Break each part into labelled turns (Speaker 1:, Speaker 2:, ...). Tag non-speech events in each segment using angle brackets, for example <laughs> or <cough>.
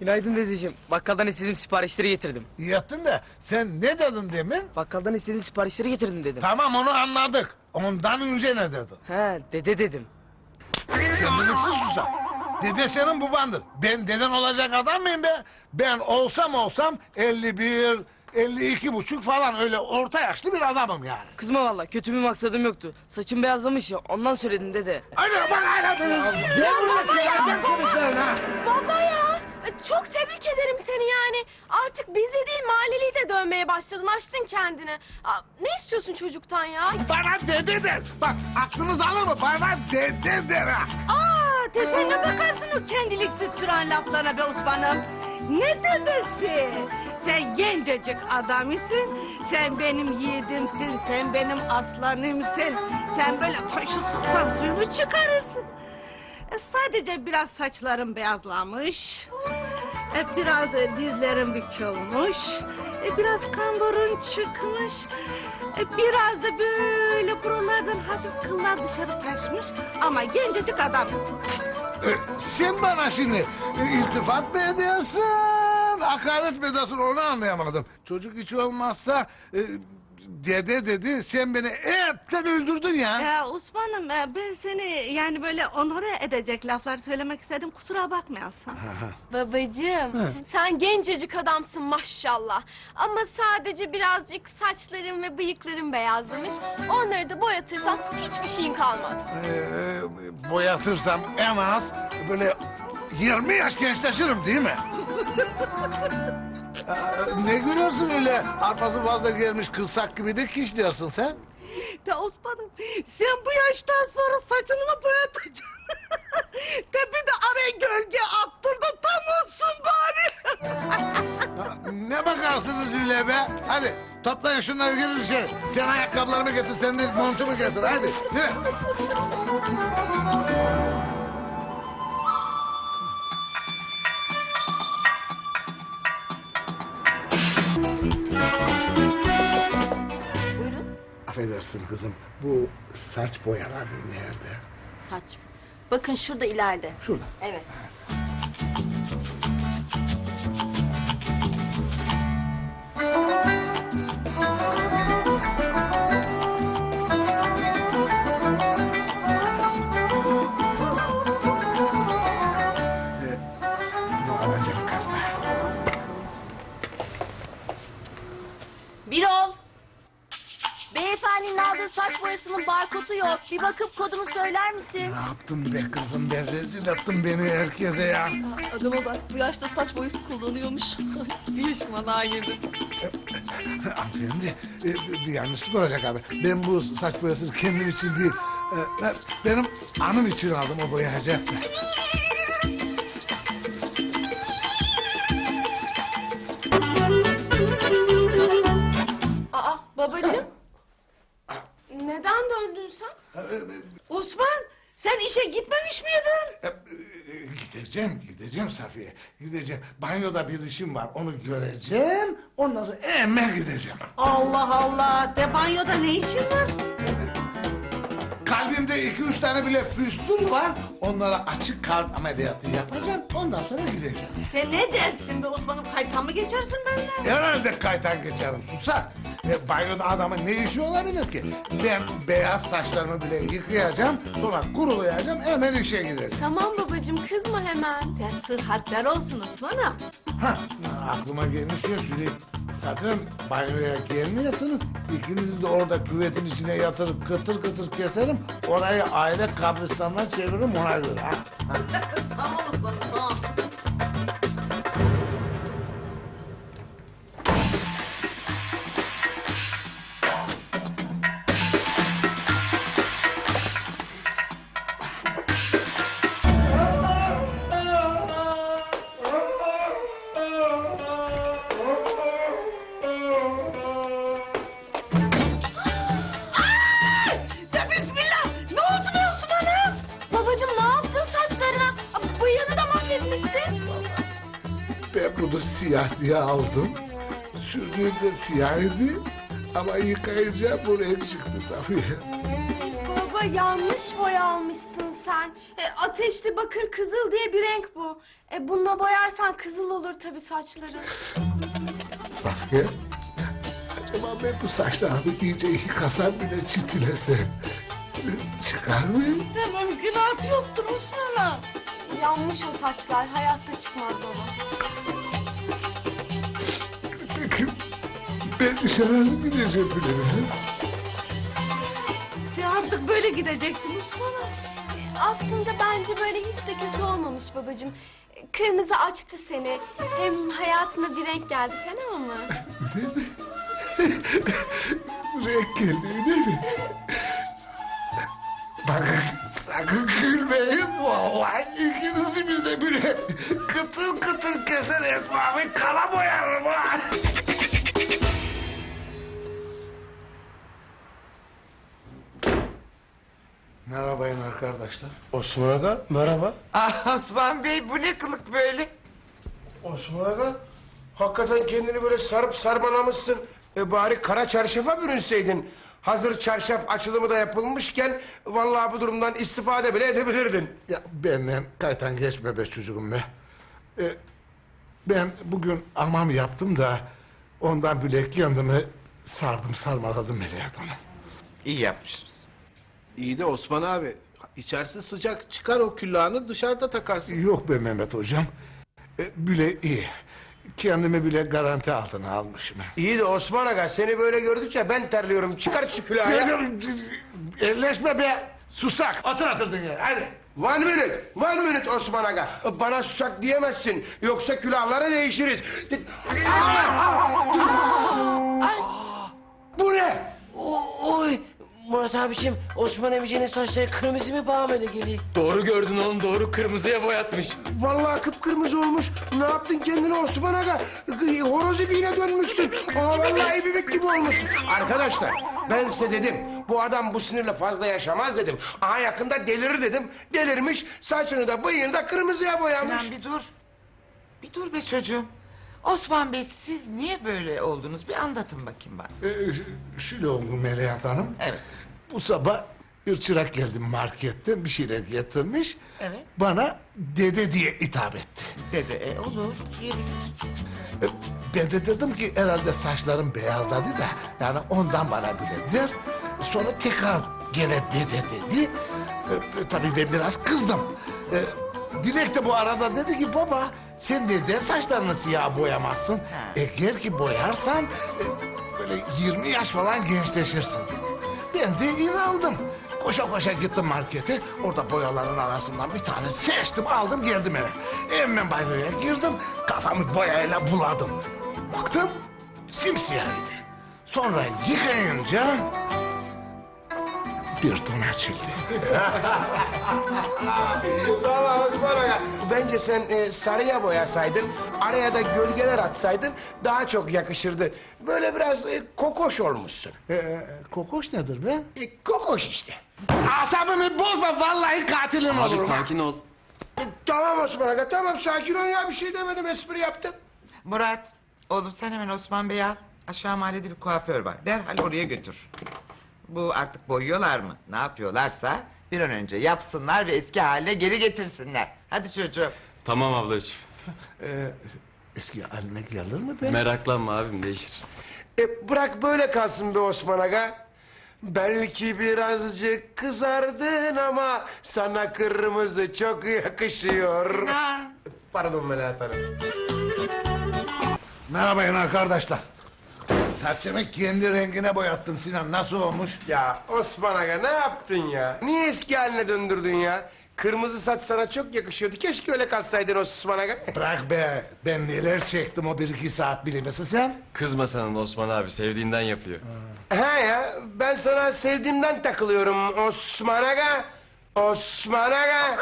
Speaker 1: Günaydın dedeciğim. Bakkaldan istediğim siparişleri getirdim.
Speaker 2: İyi ettin de sen ne dedin demin?
Speaker 1: Bakkaldan istediğim siparişleri getirdim dedim.
Speaker 2: Tamam onu anladık. Ondan önce ne dedin?
Speaker 1: He dede dedim.
Speaker 2: Kendiliksiz susa. Dede senin babandır. Ben deden olacak adam mıyım be? Ben olsam olsam 51, 52 buçuk falan öyle orta yaşlı bir adamım yani.
Speaker 1: Kızma valla kötü bir maksadım yoktu. Saçım beyazlamış ya ondan söyledim dede.
Speaker 2: Hadi bak seni sen ha.
Speaker 3: Baba ya çok tebrik ederim seni yani. Artık bizi değil mahalleliyi de dövmeye başladın açtın kendini. Ne istiyorsun çocuktan ya?
Speaker 2: Bana dede der. Bak aklınız alır mı? Bana dede der ha.
Speaker 4: Aa, de sen de bakarsın o kendiliksiz çıran laflara be Osman'ım. Ne dedesi? Sen gencecik adam isin. Sen benim yiğidimsin. Sen benim aslanımsın. Sen böyle taşı sıksan suyunu çıkarırsın. E, sadece biraz saçlarım beyazlamış. E, biraz da dizlerim bükülmüş. E, biraz kamburun çıkmış. E, biraz da böyle buralardan hafif kıllar dışarı taşmış. Ama gencecik adamsın.
Speaker 2: E, sen bana şimdi e, iltifat mı edersin, hakaret mi edersin onu anlayamadım. Çocuk hiç olmazsa e, dede dedi sen beni hepten öldürdün ya.
Speaker 4: Ya Osman'ım e, ben seni yani böyle onore edecek laflar söylemek istedim. Kusura bakmayasın.
Speaker 3: Babacığım sen gencecik adamsın maşallah. Ama sadece birazcık saçların ve bıyıkların beyazlamış. Onları da boyatırsan hiçbir şeyin kalmaz.
Speaker 2: E, boyatırsam en az böyle 20 yaş gençleşirim değil mi? <laughs> Ne gülüyorsun öyle arpası fazla gelmiş kızsak gibi de kiş dersin sen?
Speaker 4: De Osman'ım sen bu yaştan sonra saçını mı boyatacaksın? <laughs> de bir de araya gölge attır da tam olsun bari.
Speaker 2: Ya, ne bakarsınız öyle be? Hadi toplayın şunları gelin dışarı. Sen ayakkabılarımı getir, sen de montumu getir. Hadi yürü. Affedersin kızım, bu saç boyaları nerede?
Speaker 5: Saç. Bakın şurada ileride.
Speaker 2: Şurada.
Speaker 5: Evet.
Speaker 2: Bu.
Speaker 5: Bir ol. Beyefendinin aldığı saç boyasının barkodu yok. Bir bakıp kodunu söyler misin?
Speaker 2: Ne yaptın be kızım? Ben rezil ettin beni herkese ya.
Speaker 6: Adama bak bu yaşta saç boyası kullanıyormuş. <laughs> bir yaşıma daha girdi. <laughs>
Speaker 2: Hanımefendi, e, bir yanlışlık olacak abi. Ben bu saç boyasını kendim için değil, e, benim anım için aldım o boyayacak da.
Speaker 4: Osman sen işe gitmemiş miydin?
Speaker 2: E, e, Gideceğim, gideceğim Safiye. Gideceğim. Banyoda bir işim var. Onu göreceğim. Ondan sonra hemen gideceğim.
Speaker 4: Allah Allah de banyoda ne işin var?
Speaker 2: Kalbimde iki üç tane bile füstül var. Onlara açık kalp ameliyatı yapacağım. Ondan sonra gideceğim.
Speaker 4: Sen ne dersin be Osman'ım kaytan mı geçersin benden?
Speaker 2: Herhalde kaytan geçerim susak. E, banyoda adamın ne işi olabilir ki? Ben beyaz saçlarımı bile yıkayacağım. Sonra kurulayacağım. Hemen işe gideceğim.
Speaker 3: Tamam babacığım kızma hemen.
Speaker 4: Dersi harpler olsun Osman'ım.
Speaker 2: Ha, aklıma gelmişken söyleyeyim. Sakın banyoya gelmeyesiniz. İkinizi de orada küvetin içine yatırıp kıtır kıtır keserim. Orayı aile kabristanına çeviririm ona göre. <laughs>
Speaker 4: Tamam Osman'ım tamam.
Speaker 2: Siyah diye aldım. Sürdüğümde siyah idi. Ama yıkayınca bu renk çıktı Safiye.
Speaker 3: Baba yanlış boya almışsın sen. E, ateşli bakır kızıl diye bir renk bu. E, bununla boyarsan kızıl olur tabii saçların.
Speaker 2: Safiye. Acaba ben bu saçlarımı iyice yıkasam bile çitilesem. Çıkar mı?
Speaker 4: De mümkünatı yoktur Osman ağa.
Speaker 3: Yanmış o saçlar hayatta çıkmaz baba.
Speaker 2: Ben işe nasıl gideceğim bilemedim.
Speaker 4: De artık böyle gideceksin Osman ağa.
Speaker 3: Aslında bence böyle hiç de kötü olmamış babacığım. Kırmızı açtı seni. Hem hayatına bir renk geldi fena mı? <laughs>
Speaker 2: Renk geldi öyle mi? Bakın sakın gülmeyin. Vallahi ikinizi bir de bile kıtır kıtır keser etmamı kala boyarım ha. Merhabayın arkadaşlar.
Speaker 7: Osman Aga merhaba.
Speaker 8: Ah Osman Bey bu ne kılık böyle?
Speaker 7: Osman Aga hakikaten kendini böyle sarıp sarmalamışsın. E bari kara çarşafa bürünseydin. Hazır çarşaf açılımı da yapılmışken vallahi bu durumdan istifade bile edebilirdin.
Speaker 2: Ya benden kaytan geçme be çocuğum be. Ee, ben bugün amam yaptım da ondan bile kendimi sardım sarmaladım Melahat Hanım.
Speaker 8: İyi yapmışsınız.
Speaker 9: İyi de Osman abi içerisi sıcak çıkar o küllahını dışarıda takarsın.
Speaker 2: Yok be Mehmet hocam. Ee, bile iyi. Kendimi bile garanti altına almışım.
Speaker 7: İyi de Osman Aga seni böyle gördükçe ben terliyorum. Çıkar şu külahı. ya.
Speaker 2: Elleşme be. Susak. Otur oturdun yere. Hadi.
Speaker 7: One minute, one minute Osman Aga. Bana susak diyemezsin. Yoksa külahları değişiriz. Bu ne?
Speaker 10: Oy Murat abiciğim Osman emicinin saçları kırmızı mı bağ böyle geliyor?
Speaker 11: Doğru gördün oğlum doğru kırmızıya boyatmış.
Speaker 7: Vallahi kıpkırmızı olmuş. Ne yaptın kendine Osman Aga? Horoz ibiğine dönmüşsün. Ama vallahi ibibik gibi olmuşsun. Arkadaşlar ben size dedim. Bu adam bu sinirle fazla yaşamaz dedim. Aha yakında delirir dedim. Delirmiş. Saçını da bıyığını da kırmızıya boyamış.
Speaker 8: Sinan bir dur. Bir dur be çocuğum. Osman Bey siz niye böyle oldunuz? Bir anlatın bakayım bana.
Speaker 2: Ee, şöyle oldu Melahat Hanım.
Speaker 8: Evet.
Speaker 2: Bu sabah bir çırak geldi marketten bir şeyler getirmiş.
Speaker 8: Evet.
Speaker 2: Bana dede diye hitap etti.
Speaker 8: Dede e, olur. Yerim.
Speaker 2: E, Ben de dedim ki herhalde saçlarım beyazladı da yani ondan bana biledir. Sonra tekrar gene dede dedi. E, tabii ben biraz kızdım. E, Dilek de bu arada dedi ki baba sen neden saçlarını siyah boyamazsın? Eğer ki boyarsan e, böyle 20 yaş falan gençleşirsin dedi. Ben de inandım. Koşa koşa gittim markete. Orada boyaların arasından bir tane seçtim aldım geldim eve. Hemen banyoya girdim. Kafamı boyayla buladım. Baktım simsiyahıydı. Sonra yıkayınca bir ton açıldı.
Speaker 7: Vallahi Osman Aga bence sen e, sarıya boyasaydın, araya da gölgeler atsaydın daha çok yakışırdı. Böyle biraz e, kokoş olmuşsun.
Speaker 2: Ee, kokoş nedir be?
Speaker 7: E, kokoş işte.
Speaker 2: Asabımı bozma vallahi katilim
Speaker 11: Abi
Speaker 2: olurum.
Speaker 11: sakin ol.
Speaker 7: E, tamam Osman Aga tamam sakin ol ya bir şey demedim espri yaptım.
Speaker 8: Murat oğlum sen hemen Osman Bey'i al. Aşağı mahallede bir kuaför var. Derhal oraya götür. Bu artık boyuyorlar mı? Ne yapıyorlarsa bir an önce yapsınlar ve eski haline geri getirsinler. Hadi çocuğum.
Speaker 11: Tamam ablacığım. <laughs>
Speaker 2: Ee, eski haline gelir mi be?
Speaker 11: Meraklanma abim değişir.
Speaker 7: E, bırak böyle kalsın be Osman Aga. Belki birazcık kızardın ama sana kırmızı çok yakışıyor.
Speaker 8: Sinan.
Speaker 7: Pardon Melahat Hanım.
Speaker 2: Merhabayın arkadaşlar. Saçımı kendi rengine boyattım Sinan. Nasıl olmuş?
Speaker 7: Ya Osman Aga ne yaptın ya? Niye eski haline döndürdün ya? Kırmızı saç sana çok yakışıyordu. Keşke öyle kalsaydın Osman Aga. <laughs>
Speaker 2: Bırak be. Ben neler çektim o bir iki saat bilir misin sen?
Speaker 11: Kızma sana Osman abi sevdiğinden yapıyor.
Speaker 7: He ya ben sana sevdiğimden takılıyorum Osman Aga. Osman Aga.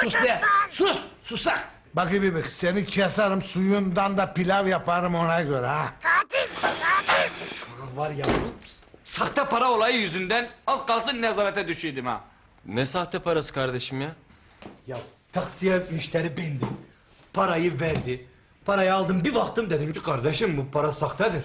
Speaker 2: Sus be. Sus. Susak. Bak bir bak seni keserim suyundan da pilav yaparım ona göre ha.
Speaker 12: Var ya bu sahte para olayı yüzünden az kalsın nezarete düşüydüm ha.
Speaker 11: Ne sahte parası kardeşim ya?
Speaker 12: Ya taksiye müşteri bindi. Parayı verdi. Parayı aldım bir baktım dedim ki kardeşim bu para sahtedir.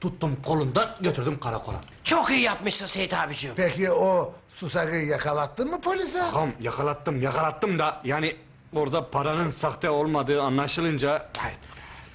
Speaker 12: Tuttum kolundan götürdüm karakola.
Speaker 10: Çok iyi yapmışsın Seyit abicim.
Speaker 2: Peki o susakı yakalattın mı polise?
Speaker 12: Tamam yakalattım yakalattım da yani orada paranın sahte olmadığı anlaşılınca
Speaker 2: Hayır.